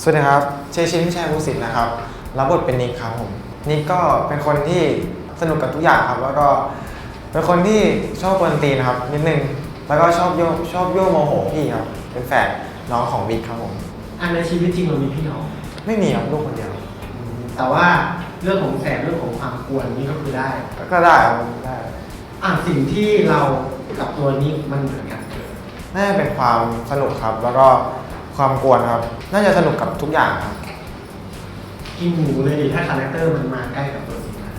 สวัสดีครับเชยชินพิชัยภูสิทธิ์นะครับ รับบทเป็นนิกครับผมนิกก็เป็นคนที่สนุกกับทุกอย่างครับ แล้วก็เป็นคนที่ชอบกวนตีนครับนิดนึงแล้วก็ชอบโยกชอบโยกโมโหพี่ครับเป็นแฝดน้องของบิ๊กครับผมอันในชีวิตจริงเรามีพี่น้อง ไม่มีครับลูกคนเดียว แต่ว่าเรื่องของแสบเรื่องของความกวนนี่ก็คือได้ ก็ได้ครับได้อะสิ่งที่เรากับตัวนี้มันเหมือนกันน่าจะเป็นความสนุกครับ แล้วก็ ความกวนครับ น่าจะสนุกกับทุกอย่างครับ กินหมูเลยดิถ้าคาแรคเตอร์มันมาใกล้กับตัวจริงนะ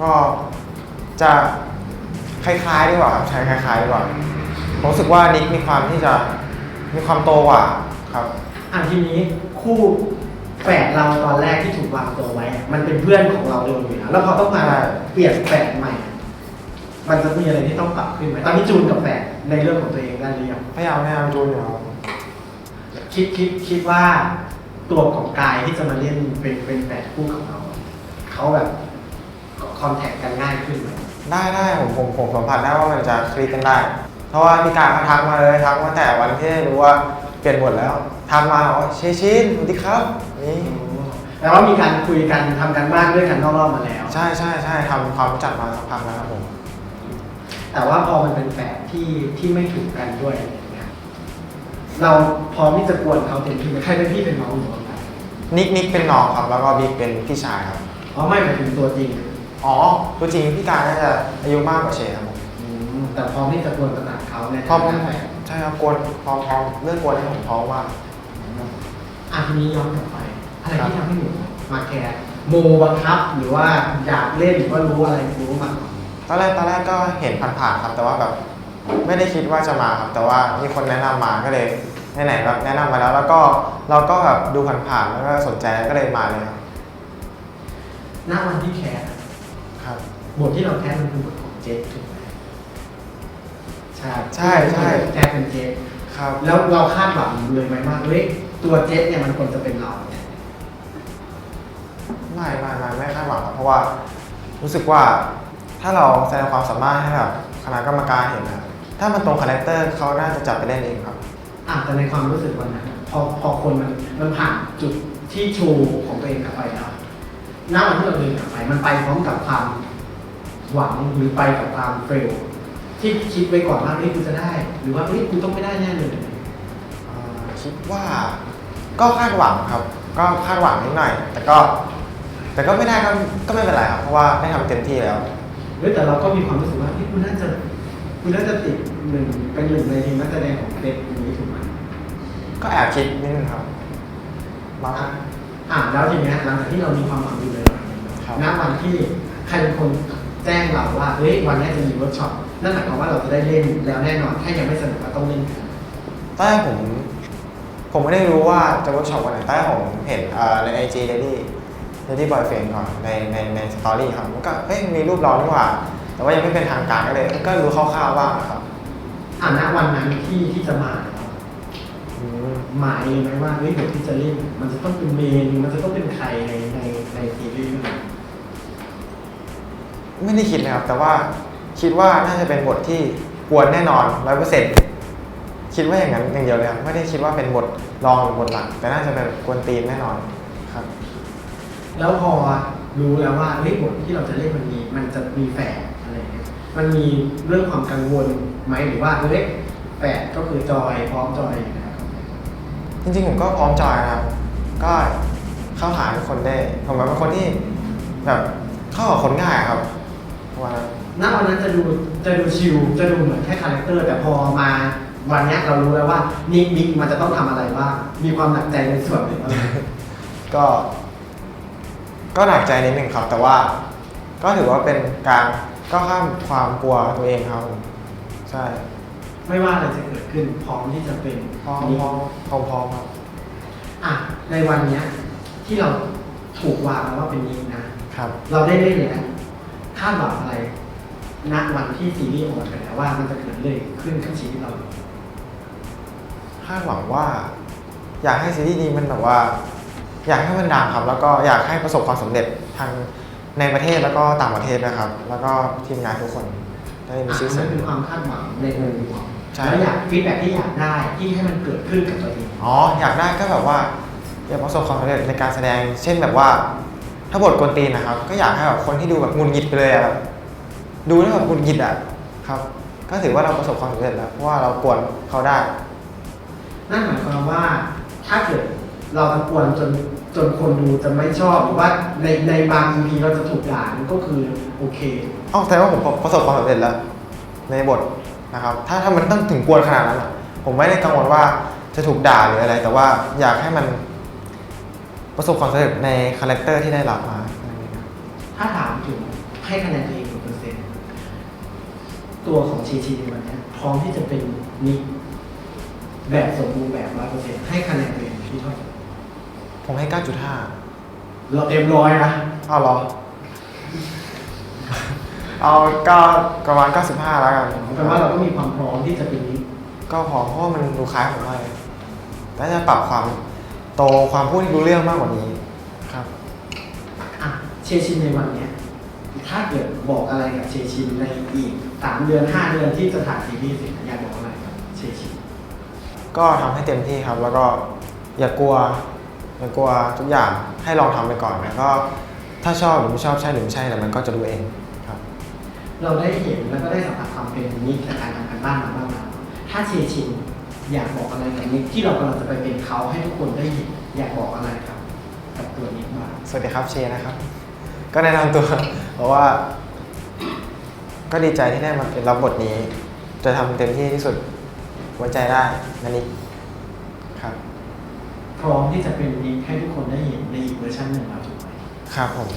ก็จะคล้ายๆดีกว่าครับใช้คล้ายๆดีกว่าผมรู้สึกว่านิกมีความที่จะมีความโตกว่าครับ อะทีนี้คู่แฝดเราตอนแรกที่ถูกวางตัวไว้อะมันเป็นเพื่อนของเราเดิมอยู่แล้วแล้วพอต้องมาใช่เปลี่ยนแฝดใหม่มันจะมีอะไรที่ต้องปรับขึ้นไหมตอนนี้จูนกับแฝดในเรื่องของตัวเองได้หรือยังพยายามพยายามจูนอยู่ครับ คิดคิดคิดว่าตัวของกายที่จะมาเล่นเป็นเป็นแฝดคู่กับเราเขาแบบคอนแทคกันง่ายขึ้นไหมได้ได้ผมผมผมสัมผัสได้ว่ามันจะคลิกกันได้ เพราะว่าพี่การเขาทักมาเลยทักมาแต่วันที่รู้ว่าเปลี่ยนบทแล้วทักมาบอกว่าเชชินสวัสดีครับนี่แล้วว่ามีการคุยกันทำกันบ้านด้วยกันนอกรอบมาแล้ว ใช่ใช่ใช่ทำความรู้จักมาสักพักแล้วครับผมแต่ว่าพอมันเป็นแฝดที่ที่ไม่ถูกกันด้วยอะไรอย่าง เงี้ยเราพร้อมที่จะกวนเขาเต็มที่ไหมใครเป็นพี่เป็นน้องหรือว่าไงนิกนิกเป็นน้องครับแล้วก็บิ๊กเป็นพี่ชายครับ อ๋อไม่หมายถึงตัวจริงอ๋อตัวจริงพี่การน่าจะอายุมากกว่าเชครับผมอืมแต่พร้อมที่จะกวนขนาดเขาในพร้อมฐานะแฝดใช่ครับกวนพร้อมพร้อมเรื่องกวนให้ผมพร้อมมากอะทีนี้ย้อนกลับไปอะไรที่ทำให้หนูมาแคร์โมบังคับหรือว่าอยากเล่นหรือว่ารู้อะไรรู้มาก่อน ตอนแรกตอนแรกก็เห็นผ่านๆครับแต่ว่าแบบ ไม่ได้คิดว่าจะมาครับแต่ว่ามีคนแนะนำมาก็เลยไหนๆแบบแนะนำมาแล้ว แล้วก็เราก็แบบดูผ่านๆแล้วก็สนใจก็เลยมาเลยครับณวันที่แคร์ครับ บทที่เราแคร์มันคือบทของเจฟถูกไหมใช่ใช่ใช่ แคร์เป็นเจฟครับ แล้วเราคาดหวังเลยไหมว่าเฮ้ยตัวเจฟเนี่ยมันควรจะเป็นเราเนี่ยไม่ไม่ไม่ไม่คาดหวังครับเพราะว่ารู้สึกว่าถ้าเราแสดงความสามารถให้แบบคณะกรรมการเห็นนะ ถ้ามันตรงคาแรคเตอร์เขาน่าจะจับไปเล่นเองครับ อะแต่ในความรู้สึกวันนั้นอะพอพอคนมันมันผ่านจุดที่ชูของตัวเองกลับไปแล้วณวันที่เราเดินกลับไปมันไปพร้อมกับความหวังหรือไปกับความเฟลที่คิดไว้ก่อนว่าเฮ้ยกูจะได้ หรือว่าเฮ้ยกูต้องไม่ได้แน่เลยเอ่อคิดว่าก็คาดหวังครับ ก็คาดหวังนิดหน่อย แต่ก็ แต่ก็ไม่ได้ก็ก็ไม่เป็นไรครับเพราะว่าได้ทำเต็มที่แล้ว เฮ้ยแต่เราก็มีความรู้สึกว่าเฮ้ยกูน่าจะ กูน่าจะติดหนึ่งเป็นหนึ่งในทีมนักแสดงของเด็กนี้ถูกไหมก็แอบคิดนิดนึงครับบางอะแล้วทีเนี้ยหลังจากที่เรามีความหวังอยู่เลยครับ ณวันที่ใครเป็นคนแจ้งเราว่าเฮ้ยวันนี้จะมีเวิร์กช็อปนั่นหมายความว่าเราจะได้เล่นแล้วแน่นอนแค่ยังไม่สนุกก็ต้องเล่นกันตอนแรกผม ผมไม่ได้รู้ว่าจะเวิร์กช็อปวันไหนตอนแรกผมเห็นเอ่อในไอจีเดดี้เดดี้บอยเฟนก่อนในในในสตอรี่ครับมันก็เฮ้ยมีรูปเรานี่หว่า แต่ว่ายังไม่เป็นทางการก็เลย ก็รู้คร่าวๆบ้างครับอะณวันนั้นที่ที่จะมาอืมหมายเลยไหมว่าเฮ้ยบทที่จะเล่นมันจะต้องเป็นเมนมันจะต้องเป็นใครในในในซีรีส์เรื่องนี้ไม่ได้คิดนะครับ แต่ว่าคิดว่าน่าจะเป็นบทที่กวนแน่นอนร้อยเปอร์เซ็นต์คิดว่าอย่างนั้นอย่างเดียวเลยครับไม่ได้คิดว่าเป็นบทรองหรือบทหลัก แต่น่าจะเป็นกวนตีนแน่นอนครับ แล้วพอรู้แล้วว่าเฮ้ยบทที่เราจะเล่นมันมีมันจะมีแฝดอะไรเงี้ย มันมีเรื่องความกังวลไหมหรือว่าเฮ้ยแฝดก็คือจอยพร้อมจอยนะครับจริงๆผมก็พร้อมจอยนะครับ ก็เข้าหาทุกคนได้ ผมเป็นคนที่แบบเข้ากับคนง่ายครับประมาณนั้นณวันนั้นจะดูจะดูชิลจะดูเหมือนแค่คาแรคเตอร์ แต่พอมาวันเนี้ยเรารู้แล้วว่านิกนิกมันจะต้องทำอะไรบ้างมีความหนักใจในส่วนไหนบ้างก็ ก็หนักใจนิดหนึ่งครับ แต่ว่า ก็ถือว่าเป็นการ ก้าวข้ามความกลัวตัวเองครับผมใช่ไม่ว่าอะไรจะเกิดขึ้นพร้อมที่จะเป็นพร้อมนิกพร้อมพร้อมพร้อมครับอะในวันเนี้ยที่เราถูกวางแล้วว่าเป็นนิกนะครับ เราได้เล่นเลยนะคาดหวังอะไรณวันที่ซีรีส์ออนไปแล้วว่ามันจะเกิดเรื่องขึ้นกับชีวิตเราคาดหวังว่า อยากให้ซีรีส์นี้มันแบบว่า อยากให้มันดังครับ แล้วก็อยากให้ประสบความสำเร็จทาง ในประเทศแล้วก็ต่างประเทศนะครับ แล้วก็ทีมงานทุกคนได้มีชื่อเสีนั่ยนงคือความคาดหวังในมุมของใช่ แล้วอยากฟีดแบ็ที่อยากได้ที่ให้มันเกิดขึ้นกับตัวเองอ๋ออยากได้ก็แบบว่าอยากประสบความสำเร็จในการแสดง เช่นแบบว่า ถ้าบทกวนตีนนะครับ ก็อยากให้แบบคนที่ดูแบบหงุนงิดไปเลยอะแบบดูแล้วแบบหงุนงิดอะครับ ก็ถือว่าเราประสบความสำเร็จแล้วเพราะว่าเรากวนเขาได้ นั่นหมายความว่าถ้าเกิดเราตะกวนจน จนคนดูจะไม่ชอบหรือว่าในในบาง EP เราจะถูกด่ามันก็คือโอเค อ๋อแต่ว่าผมประสบความสำเร็จแล้ว ในบทนะครับ ถ้าถ้ามันต้องถึงกวนขนาดนั้นอะผมไม่ได้กังวลว่าจะถูกด่าหรืออะไร แต่ว่าอยากให้มันประสบความสำเร็จในคาแรคเตอร์ที่ได้รับมาแค่นั้นเองครับถ้าถามถึงให้คะแนนตัวเองกี่เปอร์เซ็นต์ตัวของชีชีในวันเนี้ยพร้อมที่จะเป็นนิกแบบสมบูรณ์แบบร้อยเปอร์เซ็นต์ให้คะแนนตัวเองที่เท่าไหร่ ผมให้ 9.5เราเต็มร้อยนะเอาเหรอ เอาก็ประมาณ95 แล้วกันแปลว่าเราก็มีความพร้อมที่จะเป็นนิกก็พอเพราะว่ามันดูคล้ายผมมากเลยแล้วจะปรับความโตความพูดที่รู้เรื่องมากกว่านี้ครับ อะเชชินในวันเนี้ยถ้าเกิดบอกอะไรกับเชชินในอีกสามเดือนห้าเดือนที่จะถ่ายซีรีส์เสร็จอยากบอกอะไรกับเชชินก็ทำให้เต็มที่ครับ แล้วก็อย่ากลัว อย่ากลัวทุกอย่างให้ลองทำไปก่อนแล้วก็ถ้าชอบหรือไม่ชอบใช่หรือไม่ใช่แต่มันก็จะรู้เองครับ เราได้เห็นแล้วก็ได้สัมผัสความเป็นนิกจากการทำการบ้านมาบ้างแล้วถ้าเชชินอยากบอกอะไรกับนิกที่เรากำลังจะไปเป็นเขาให้ทุกคนได้เห็นอยากบอกอะไรครับกับตัวนิกบ้างสวัสดีครับเชนะครับ ก็แนะนำตัวเพราะว่า ก็ดีใจที่ได้มาเป็นรับบทนี้ จะทำเต็มที่ที่สุดไว้ใจได้นันนี้ครับ พร้อมที่จะเป็นนิกให้ทุกคนได้เห็นในอีกเวอร์ชันหนึ่งแล้วถูกไหมครับผม